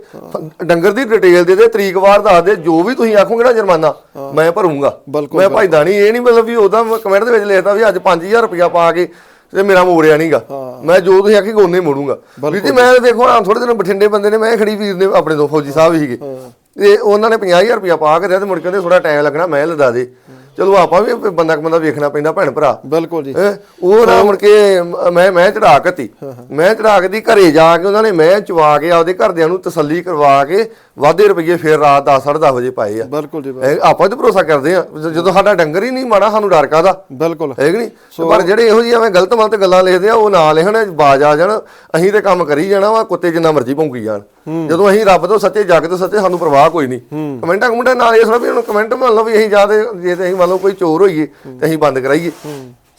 ਡੰਗਰ ਦੀ ਡਿਟੇਲ ਦੇ ਦੇ ਤਰੀਕਵਾਰ ਦੱਸ ਦੇ ਜੋ ਵੀ ਤੁਸੀਂ ਆਖੋਗੇ ਨਾ ਜੁਰਮਾਨਾ ਮੈਂ ਭਰੂੰਗਾ। ਮੈਂ ਭਾਈਦਾ ਨਹੀਂ ਇਹ ਨਹੀਂ ਮਤਲਬ ਵੀ ਉਹਦਾ ਕਮੈਂਟ ਦੇ ਵਿੱਚ ਲਿਖਦਾ ਵੀ ਅੱਜ 5000 ਰੁਪਇਆ ਪਾ ਕੇ ਤੇ ਮੇਰਾ ਮੋੜਿਆ ਨਹੀਂਗਾ ਮੈਂ ਜੋ ਤੁਸੀਂ ਆਖੀ ਉਹਨੇ ਮੋੜੂੰਗਾ। ਵੀਰ ਜੀ ਮੈਂ ਦੇਖੋ ਆ ਥੋੜੇ ਦਿਨ ਬਠਿੰਡੇ ਬੰਦੇ ਨੇ ਮੈਂ ਖੜੀ ਵੀਰ ਨੇ ਆਪਣੇ ਤੋਂ ਫੌਜੀ ਸਾਹਿਬ ਸੀਗੇ। ਤੇ ਉਹਨਾਂ ਨੇ 50000 ਰੁਪਇਆ ਪਾ ਕੇ ਦਿਆ ਤੇ ਮੁੜ ਕੇ ਕਹਿੰਦੇ ਥੋੜਾ ਟਾਈਮ ਲੱਗਣਾ ਮੈਂ ਲਦਾ ਦੇ। ਚਲੋ ਆਪਾਂ ਵੀ ਬੰਦਾ ਬੰਦਾ ਵੇਖਣਾ ਪੈਂਦਾ ਭੈਣ ਭਰਾ। ਬਿਲਕੁਲ ਜੀ। ਉਹ ਨਾ ਮੁੜ ਕੇ ਮ- ਮੈਂ ਚੜਾ ਕਤੀ ਮੈਂ ਚੜਾ ਕੇ ਦੀ ਘਰੇ ਜਾ ਕੇ ਉਹਨਾਂ ਨੇ ਮੈਂ ਚਵਾ ਕੇ ਆਪਦੇ ਘਰਦਿਆਂ ਨੂੰ ਤਸੱਲੀ ਕਰਵਾ ਕੇ ਵਾਧੇ ਰੁਪਏ ਫੇਰ ਰਾਤ 10 10:30 ਵਜੇ ਪਾਏ ਆ। ਬਿਲਕੁਲ ਜੀ ਆਪਾਂ ਤੇ ਭਰੋਸਾ ਕਰਦੇ ਆ ਜਦੋਂ ਸਾਡਾ ਡੰਗਰ ਹੀ ਨਹੀਂ ਮਾੜਾ ਸਾਨੂੰ ਡਰ ਕਾਦਾ ਬਿਲਕੁਲ। ਹੈ ਕਿ ਨਹੀਂ? ਪਰ ਜਿਹੜੇ ਇਹੋ ਜਿਹੀ ਐਵੇਂ ਗਲਤ ਮਲਤ ਗੱਲਾਂ ਲਿਖਦੇ ਆ ਉਹ ਨਾ ਲਿਖਣ ਬਾਜ ਆ ਜਾਣ ਅਸੀਂ ਤੇ ਕੰਮ ਕਰੀ ਜਾਣਾ ਵਾ ਕੁੱਤੇ ਜਿੰਨਾ ਮਰਜ਼ੀ ਭੌਂਕੀ ਜਾਣ। ਜਦੋਂ ਅਸੀਂ ਰੱਬ ਤੋਂ ਸੱਚੇ ਜੱਗ ਤੋਂ ਸੱਚੇ ਸਾਨੂੰ ਪਰਵਾਹ ਕੋਈ ਨਹੀਂ। ਕਮੈਂਟਾਂ ਕਮੈਂਟਾਂ ਨਾਲ ਇਹ ਸੁਣਾ ਵੀ ਹੁਣ ਕਮੈਂਟ ਮੰਨ ਲਓ ਵੀ ਅਸੀਂ ਜਾਂ ਤੇ ਜੇ ਤੇ ਅਸੀਂ ਮੰਨ ਲਓ ਕੋਈ ਚੋਰ ਹੋਈਏ ਤੇ ਅਸੀਂ ਬੰਦ ਕਰਾਈਏ।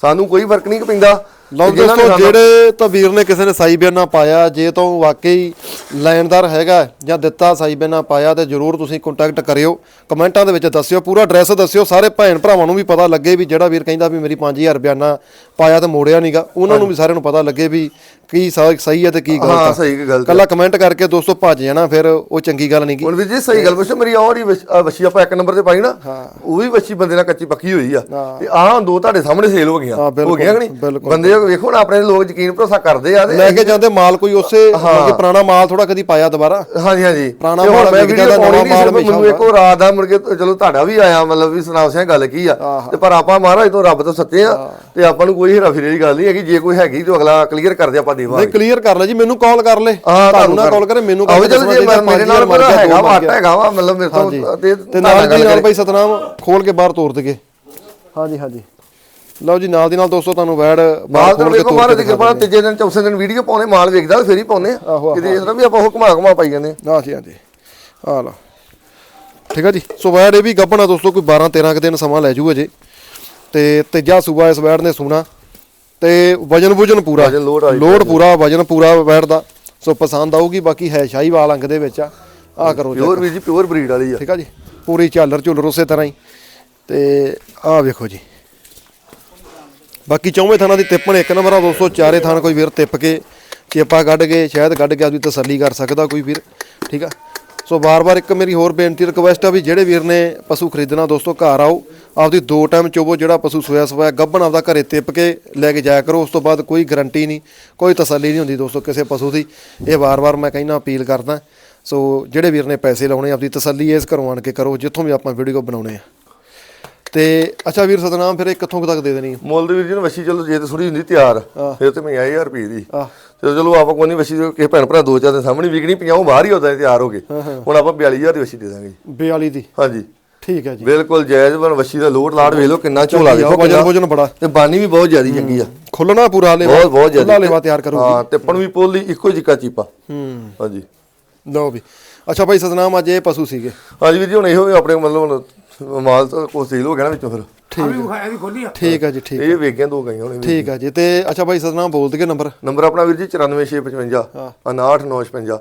ਸਾਨੂੰ ਕੋਈ ਫ਼ਰਕ ਨਹੀਂ ਪੈਂਦਾ। ਲਓ ਦੋਸਤੋ ਜਿਹੜੇ ਤਾਂ ਵੀਰ ਨੇ ਕਿਸੇ ਨੇ ਸਾਈ ਬਿਆਨਾ ਪਾਇਆ ਜੇ ਤੋਂ ਵਾਕਈ ਲੈਣਦਾਰ ਹੈਗਾ ਜਾਂ ਦਿੱਤਾ ਸਾਈ ਬਿਆਨਾ ਪਾਇਆ ਤੇ ਜਰੂਰ ਤੁਸੀਂ ਕੰਟੈਕਟ ਕਰਿਓ। ਕਮੈਂਟਾਂ ਦੇ ਵਿੱਚ ਦੱਸਿਓ ਪੂਰਾ ਐਡਰੈਸ ਦੱਸਿਓ ਸਾਰੇ ਭੈਣ ਭਰਾਵਾਂ ਨੂੰ ਵੀ ਪਤਾ ਲੱਗੇ ਵੀ ਜਿਹੜਾ ਵੀਰ ਕਹਿੰਦਾ ਵੀ ਮੇਰੀ 5000 ਬਿਆਨਾ ਪਾਇਆ ਤੇ ਮੋੜਿਆ ਨਹੀਂਗਾ ਉਹਨਾਂ ਨੂੰ ਵੀ ਸਾਰਿਆਂ ਨੂੰ ਪਤਾ ਲੱਗੇ ਵੀ ਕੀ ਸਹੀ ਹੈ ਤੇ ਕੀ ਗਲਤ ਹਾਂ ਹੈ। ਸਹੀ ਗਲਤ ਕੱਲਾ ਕਮੈਂਟ ਕਰਕੇ ਦੋਸਤੋ ਭੱਜ ਜਾਣਾ ਫਿਰ ਉਹ ਚੰਗੀ ਗੱਲ ਨਹੀਂ ਗੀ ਹੁਣ ਵੀ ਜੀ ਸਹੀ ਗੱਲ ਪੁੱਛੋ ਮੇਰੀ ਔਰ ਹੀ ਵੱਛੀ ਆਪਾਂ ਇੱਕ ਨੰਬਰ ਤੇ ਪਾਈ ਨਾ ਉਹ ਵੀ ਵੱਛੀ ਬੰਦੇ ਨਾਲ ਕੱਚੀ ਪੱਕੀ ਹੋਈ ਆ। ਤੇ ਆਹ ਦੋ ਤੁਹਾਡੇ ਸਾਹਮਣੇ ਸੇਲ ਹੋ ਗਈਆਂ। ਹਾਂ, ਗਈਆਂ ਕਿ ਨਹੀਂ। ਬੰਦੇ ਵੇਖੋ ਨਾ ਆਪਣੇ ਲੋਕ ਯਕੀਨ ਭਰੋਸਾ ਕਰਦੇ ਆ ਤੇ ਲੈ ਕੇ ਜਾਂਦੇ ਮਾਲ ਕੋਈ ਉਸੇ ਮਤਲਬ ਕਿ ਪੁਰਾਣਾ ਮਾਲ ਥੋੜਾ ਕਦੀ ਪਾਇਆ ਦੁਬਾਰਾ? ਹਾਂਜੀ ਹਾਂਜੀ। ਪੁਰਾਣਾ ਮਾਲ ਮੈਂ ਵਿਕ ਵੀਡੀਓ ਜਾਂਦਾ, ਪਾਉਣੀ ਨਵਾਂ ਨਹੀਂ ਮਾਲ ਸਿਰਫ ਹਮੇਸ਼ਾ ਮੈਨੂੰ ਇੱਕ ਰਾਤ ਦਾ ਮੁੜ ਕੇ ਚਲੋ ਤੁਹਾਡਾ ਵੀ ਆਇਆ ਮਤਲਬ ਵੀ ਸੁਣਾਓ ਸਿਆ ਗੱਲ ਕੀ ਆ। ਤੇ ਪਰ ਆਪਾਂ ਮਹਾਰਾਜ ਤੋਂ ਰੱਬ ਤੋਂ ਸੱਚੇ ਆ ਤੇ ਆਪਾਂ ਨੂੰ ਕੋਈ ਹੇਰਾ ਫੇਰੀ ਦੀ ਗੱਲ ਨਹੀਂ ਹੈਗੀ ਜੇ ਕੋਈ ਹੈਗੀ ਤਾਂ ਅਗਲਾ ਕਲੀਅਰ ਕਰਦੇ ਆਪਾਂ ਦੇਵਾਂਗੇ। ਨਹੀਂ ਕਲੀਅਰ ਕਰ ਲੈ ਜੀ ਮੈਨੂੰ ਕਾਲ ਕਰ ਲੈ। ਤੁਹਾਨੂੰ ਨਾ ਕਾਲ ਕਰੇ ਮੈਨੂੰ ਕਰਕੇ ਚਲ ਜੇ ਮੇਰੇ ਨਾਲ ਮਰ ਹੈਗਾ ਦੋ ਵਾ ਆਟਾ। ਹੈਗਾ ਵਾ ਮਤਲਬ ਮੇਰੇ ਤੋਂ ਤੇ ਨਾਲ ਦੀ ਨਾਲ ਭਾਈ ਸਤਨਾਮ ਖੋਲ ਕੇ ਬਾਹਰ ਤੋਰ ਦਗੇ ਹਾਂਜੀ ਹਾਂਜੀ। ਲਓ ਜੀ ਨਾਲ ਦੀ ਨਾਲ ਦੋਸਤੋ ਤੁਹਾਨੂੰ ਵੈੜ ਮਾਲ ਤਾਂ ਵੇਖੋ ਕੇ ਦੀ ਕਿਰਪਾ ਨਾਲ ਤੀਜੇ ਦਿਨ ਚੌਥੇ ਦਿਨ ਵੀਡੀਓ ਪਾਉਣੇ ਮਾਲ ਵੇਖਦਾ ਫੇਰ ਹੀ ਪਾਉਨੇ ਆਹੋ, ਕਿਤੇ ਇਸ ਤਰ੍ਹਾਂ ਵੀ ਆਪਾਂ ਉਹ ਘੁਮਾ ਘੁਮਾ ਪਾਈ ਜਾਂਦੇ ਹਾਂ ਜੀ ਹਾਂਜੀ। ਆ ਲਓ। ਠੀਕ ਆ ਜੀ। ਸੋ ਵੈੜ ਇਹ ਵੀ ਗੱਭਣਾ ਦੋਸਤੋ ਕੋਈ 12 13 ਕੁ ਦਿਨ ਸਮਾਂ ਲੈ ਜੂ ਅਜੇ। ਤੇ ਤੀਜਾ ਸੂਬਾ ਇਸ ਵੈੜ ਨੇ ਸੁਣਾ। ਤੇ ਵਜਨ ਵੁਜਨ ਪੂਰਾ। ਲੋਡ ਵਾਲੀ ਪੂਰਾ ਵਜਨ ਪੂਰਾ ਵੈੜ ਦਾ। ਸੋ ਪਸੰਦ ਆਊਗੀ ਬਾਕੀ ਹੈ ਸ਼ਾਹੀਵਾਲ ਅੰਗ ਦੇ ਵਿੱਚ ਆ। ਆ ਕਰੋ ਜੀ ਪਿਓਰ ਵੀਰ ਜੀ ਪਿਓਰ ਬਰੀਡ ਵਾਲੀ ਆ। ਠੀਕ ਆ ਜੀ। ਪੂਰੀ ਝਾਲਰ ਝੁਲਰ ਉਸੇ ਤਰ੍ਹਾਂ ਹੀ। ਤੇ ਆਹ ਵੇਖੋ ਜੀ। ਬਾਕੀ ਚੌਵੇਂ ਥਾਣਾ ਦੀ ਤਿੱਪਣ ਇੱਕ ਨੰਬਰ ਆ ਦੋਸਤੋ, ਚਾਰੇ ਥਾਣ ਕੋਈ ਵੀਰ ਤਿੱਪ ਕੇ ਚੇਪਾ ਕੱਢ ਕੇ, ਸ਼ਾਇਦ ਕੱਢ ਕੇ ਆਪਦੀ ਤਸੱਲੀ ਕਰ ਸਕਦਾ ਕੋਈ ਵੀਰ ਠੀਕ ਆ? ਸੋ ਬਾਰ-ਬਾਰ ਇੱਕ ਮੇਰੀ ਹੋਰ ਬੇਨਤੀ ਰਿਕਵੈਸਟ ਆ ਵੀ ਜਿਹੜੇ ਵੀਰ ਨੇ ਪਸ਼ੂ ਖਰੀਦਣਾ, ਦੋਸਤੋ ਘਰ ਆਓ, ਆਪਦੀ ਦੋ ਟਾਈਮ ਚੋਵੋ ਜਿਹੜਾ ਪਸ਼ੂ ਸੋਇਆ ਸਵਾਇਆ, ਗੱਭਣ ਆਪਦਾ ਘਰੇ ਤਿੱਪ ਕੇ ਲੈ ਕੇ ਜਾਇਆ ਕਰੋ, ਉਸ ਤੋਂ ਬਾਅਦ ਕੋਈ ਗਰੰਟੀ ਨਹੀਂ, ਕੋਈ ਤਸੱਲੀ ਨਹੀਂ ਹੁੰਦੀ ਦੋਸਤੋ ਕਿਸੇ ਪਸ਼ੂ ਦੀ। ਇਹ ਵਾਰ-ਵਾਰ ਮੈਂ ਕਹਿੰਦਾ, ਅਪੀਲ ਕਰਦਾ। ਸੋ ਜਿਹੜੇ ਵੀਰ ਨੇ ਪੈਸੇ ਲਾਉਣੇ, ਆਪਦੀ ਤਸੱਲੀ ਇਸ ਘਰੋਂ ਆਣ ਕੇ ਕਰੋ, ਜਿੱਥੋਂ ਵੀ ਆਪਾਂ ਵੀਡੀਓ ਬਣਾਉਣੇ ਆ। ਤੇ ਅੱਛਾ ਵੀਰ ਸਤਨਾਮ ਫਿਰ ਇਹ ਕਿੱਥੋਂ ਤੱਕ ਦੇ ਦੇਣੀ? ਮੁੱਲ ਦੇ ਵੀਰ ਜੀ ਨੂੰ ਵੱਛੀ ਚਲੋ ਜੇ ਤੇ ਥੋੜੀ ਹੁੰਦੀ ਤਿਆਰ ਫਿਰ ਤੇ ਮੈਂ 1000 ਰੁਪਏ ਦੀ। ਤੇ ਚਲੋ ਆਪਾਂ ਕੋਈ ਨਹੀਂ ਵੱਛੀ ਕਿਸੇ ਭੈਣ ਭਰਾ ਦੋ ਚਾਰ ਦੇ ਸਾਹਮਣੇ ਵਿਕਣੀ 50 ਬਾਹਰ ਹੀ ਹੁੰਦਾ ਤਿਆਰ ਹੋ ਗਏ ਹੁਣ ਆਪਾਂ 42000 ਦੀ ਵੱਛੀ ਦੇ ਦਾਂਗੇ। ਜੀ 42 ਦੀ। ਹਾਂਜੀ। ਠੀਕ ਹੈ ਜੀ। ਬਿਲਕੁਲ ਜਾਇਜ਼ ਬਣ ਵੱਛੀ ਦਾ ਲੋਡ ਲਾੜ ਵੇਖ ਲਓ ਕਿੰਨਾ ਝੋਲਾ ਵੇਖੋ ਵਜਨ ਵਜਨ ਬੜਾ। ਤੇ ਬਾਨੀ ਵੀ ਬਹੁਤ ਜ਼ਿਆਦੀ ਚੰਗੀ ਆ। ਖੁੱਲਣਾ ਪੂਰਾ ਹਲੇ ਬਹੁਤ ਬਹੁਤ ਜ਼ਿਆਦਾ। ਲੇਵਾ ਤਿਆਰ ਕਰੂਗੀ। ਹਾਂ ਤਿੱਪਣ ਵੀ ਪੋਲੀ ਇੱਕੋ ਜਿੱਕਾ ਚੀਪਾ। ਹੂੰ। ਹਾਂਜੀ। ਲਓ ਵੀ। ਅੱਛਾ ਭਾਈ ਸਤਨਾਮ ਅੱਜ ਇਹ ਪਸ਼ੂ ਸੀਗੇ। ਹਾਂਜੀ ਵੀਰ ਜੀ ਹੁਣ ਇਹੋ ਆਪਣੇ ਮਤਲਬ ਮਾਲ ਤਾਂ ਕੋ ਸੇਲ ਹੋ ਗਿਆ ਨਾ ਵਿੱਚੋਂ ਫਿਰ। ਆ ਵੀ ਵਿਖਾਇਆ ਵੀ ਖੋਲੀ ਆ? ਠੀਕ ਹੈ ਜੀ ਠੀਕ ਇਹ ਵੇਖ ਗਿਆ ਦੋ ਗਈਆਂ ਹੁਣ ਠੀਕ ਹੈ ਜੀ। ਤੇ ਅੱਛਾ ਭਾਈ ਸਤਨਾਮ ਬੋਲ ਦਈਏ ਨੰਬਰ ਨੰਬਰ ਆਪਣਾ ਵੀਰ ਜੀ 94655 59956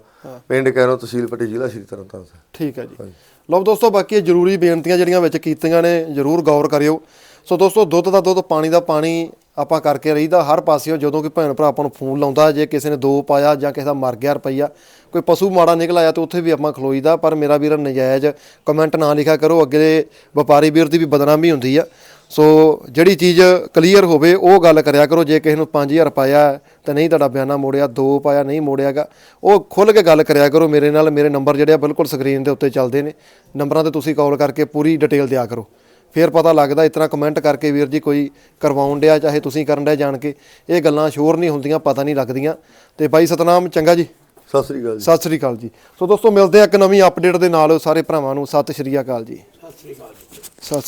ਪਿੰਡ ਕੈਰੋ ਤਹਿਸੀਲ ਪੱਟੀ ਜ਼ਿਲ੍ਹਾ ਸ਼੍ਰੀ ਤਰਨਤਾਰਨ ਸਾਹਿਬ। ਠੀਕ ਹੈ ਜੀ। ਲਓ ਦੋਸਤੋ ਬਾਕੀ ਇਹ ਜ਼ਰੂਰੀ ਬੇਨਤੀਆਂ ਜਿਹੜੀਆਂ ਵਿੱਚ ਕੀਤੀਆਂ ਨੇ ਜ਼ਰੂਰ ਗੌਰ ਕਰਿਓ। ਸੋ ਦੋਸਤੋ ਦੁੱਧ ਦਾ ਦੁੱਧ ਪਾਣੀ ਦਾ ਪਾਣੀ ਆਪਾਂ ਕਰਕੇ ਰਹੀਦਾ ਹਰ ਪਾਸਿਓਂ, ਜਦੋਂ ਕਿ ਭੈਣ ਭਰਾ ਆਪਾਂ ਨੂੰ ਫੋਨ ਲਾਉਂਦਾ, ਜੇ ਕਿਸੇ ਨੇ ਦੋ ਪਾਇਆ ਜਾਂ ਕਿਸੇ ਦਾ ਮਰ ਗਿਆ ਰੁਪਈਆ, ਕੋਈ ਪਸ਼ੂ ਮਾੜਾ ਨਿਕਲ ਆਇਆ ਤਾਂ ਉੱਥੇ ਵੀ ਆਪਾਂ ਖਲੋਈਦਾ, ਪਰ ਮੇਰਾ ਵੀਰ ਨਜਾਇਜ਼ ਕਮੈਂਟ ਨਾ ਲਿਖਿਆ ਕਰੋ, ਅੱਗੇ ਵਪਾਰੀ ਵੀਰ ਦੀ ਵੀ ਬਦਨਾਮੀ ਹੁੰਦੀ ਆ। ਸੋ ਜਿਹੜੀ ਚੀਜ਼ ਕਲੀਅਰ ਹੋਵੇ, ਉਹ ਗੱਲ ਕਰਿਆ ਕਰੋ, ਜੇ ਕਿਸੇ ਨੂੰ 5000 ਪਾਇਆ ਤਾਂ ਨਹੀਂ ਤੁਹਾਡਾ ਬਿਆਨਾ ਮੋੜਿਆ, ਦੋ ਪਾਇਆ ਨਹੀਂ ਮੋੜਿਆਗਾ। ਉਹ ਖੁੱਲ ਕੇ ਗੱਲ ਕਰਿਆ ਕਰੋ ਮੇਰੇ ਨਾਲ, ਮੇਰੇ ਨੰਬਰ ਜਿਹੜੇ ਆ ਬਿਲਕੁਲ ਸਕਰੀਨ ਦੇ ਉੱਤੇ ਚੱਲਦੇ ਨੇ। ਨੰਬਰਾਂ ਤੇ ਤੁਸੀਂ ਕਾਲ ਕਰਕੇ ਪੂਰੀ ਡਿਟੇਲ ਦਿਆ ਕਰੋ। ਫਿਰ ਪਤਾ ਲੱਗਦਾ ਇਸ ਤਰ੍ਹਾਂ ਕਮੈਂਟ ਕਰਕੇ ਵੀਰ ਜੀ ਕੋਈ ਕਰਵਾਉਣ ਡਿਆ ਚਾਹੇ ਤੁਸੀਂ ਕਰਨ ਡਿਆ ਜਾਣ ਕੇ। ਇਹ ਗੱਲਾਂ ਸ਼ੋਰ ਨਹੀਂ ਹੁੰਦੀਆਂ ਪਤਾ ਨਹੀਂ ਲੱਗਦੀਆਂ। ਤੇ ਬਾਈ ਸਤਨਾਮ ਚੰਗਾ ਜੀ? ਸਤਿ ਸ੍ਰੀ ਅਕਾਲ ਜੀ। ਸਤਿ ਸ੍ਰੀ ਅਕਾਲ ਜੀ। ਸੋ ਦੋਸਤੋ ਮਿਲਦੇ ਆ ਇੱਕ ਨਵੀਂ ਅਪਡੇਟ ਦੇ ਨਾਲ ਸਾਰੇ ਭਰਾਵਾਂ ਨੂੰ। ਸਤਿ ਸ੍ਰੀ ਅਕਾਲ ਜੀ। ਸਤਿ ਸ੍ਰੀ ਅਕਾਲ ਸਤਿ ਸ੍ਰੀ